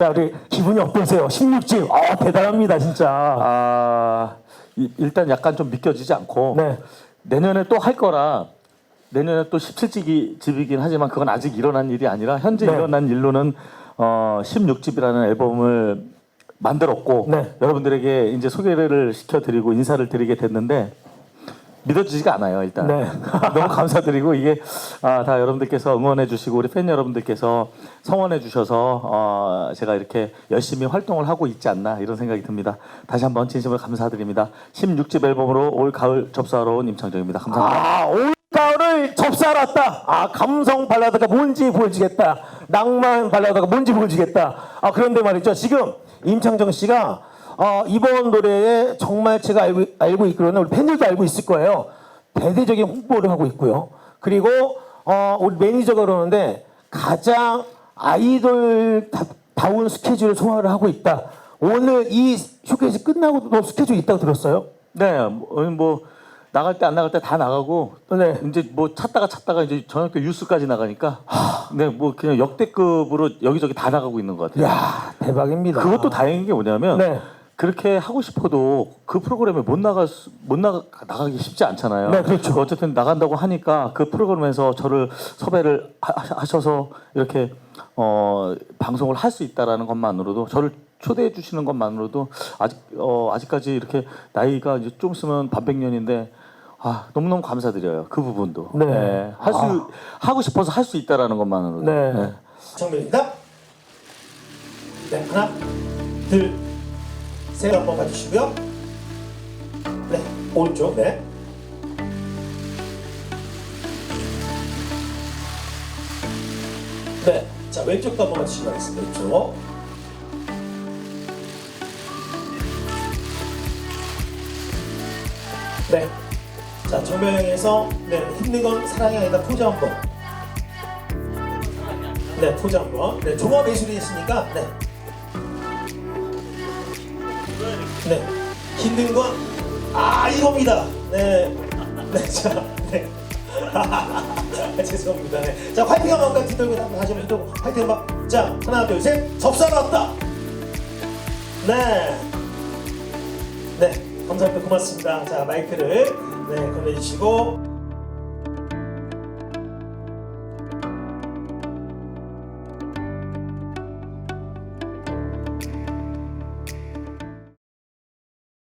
자, 우리 기분이 어떠세요? 16집. 아, 대단합니다, 진짜. 아 이- 일단 약간 좀 믿겨지지 않고 네. 내년에 또 할 거라 내년에 또 17집이 집이긴 하지만 그건 아직 일어난 일이 아니라 현재 네. 일어난 일로는 어 16집이라는 앨범을 만들었고 네. 여러분들에게 이제 소개를 시켜드리고 인사를 드리게 됐는데 믿어지지가 않아요 일단 네. 너무 감사드리고 이게 아, 다 여러분들께서 응원해 주시고 우리 팬 여러분들께서 성원해 주셔서 어, 제가 이렇게 열심히 활동을 하고 있지 않나 이런 생각이 듭니다 다시 한번 진심으로 감사드립니다 16집 앨범으로 올 가을 접수하러 온 임창정입니다 감사합니다 아, 올가을을 접수하러 왔다. 아, 감성 발라드가 뭔지 보여주겠다. 낭만 발라드가 뭔지 보여주겠다. 아, 그런데 말이죠. 지금 임창정 씨가 어, 이번 노래에 정말 제가 알고, 알고 있기로는 우리 팬들도 알고 있을 거예요. 대대적인 홍보를 하고 있고요. 그리고 어, 우리 매니저가 그러는데 가장 아이돌 다운 스케줄을 소화를 하고 있다. 오늘 이 쇼케이스 끝나고도 스케줄 있다고 들었어요? 네, 뭐, 뭐 나갈 때 안 나갈 때 다 나가고 네. 이제 뭐 찾다가 찾다가 이제 저녁에 뉴스까지 나가니까 네, 뭐 그냥 역대급으로 여기저기 다 나가고 있는 것 같아요. 야 대박입니다. 그것도 다행인 게 뭐냐면 네. 그렇게 하고 싶어도 그 프로그램에 못 나가 못 나가 나가기 쉽지 않잖아요. 네, 그렇죠. 어쨌든 나간다고 하니까 그 프로그램에서 저를 섭외를 하, 하셔서 이렇게 어 방송을 할 수 있다라는 것만으로도 저를 초대해 주시는 것만으로도 아직 어 아직까지 이렇게 나이가 이제 좀 있으면 반백년인데 아 너무너무 감사드려요 그 부분도 네. 할수 아. 하고 싶어서 할 수 있다라는 것만으로도 네. 정면입니다. 네, 하나, 둘, 셋 한번 봐주시고요. 네, 오른쪽, 네. 네, 자 왼쪽도 한번 봐주시기 바라겠습니다. 왼쪽. 네, 자 정면에서 네 힘든 건 사랑이 아니다 포즈 한번. 네, 포즈 한번. 네, 종합 예술이 있으니까, 네. 네. 건, 아, 이겁니다. 네. 네, 자, 네. 죄송합니다. 네. 자, 화이팅 한번 같이 들고 다시 한번 해도 화이팅 한번. 자, 하나, 둘, 셋. 접사가 왔다. 네. 네. 감사합니다. 고맙습니다. 자, 마이크를, 네, 건네주시고.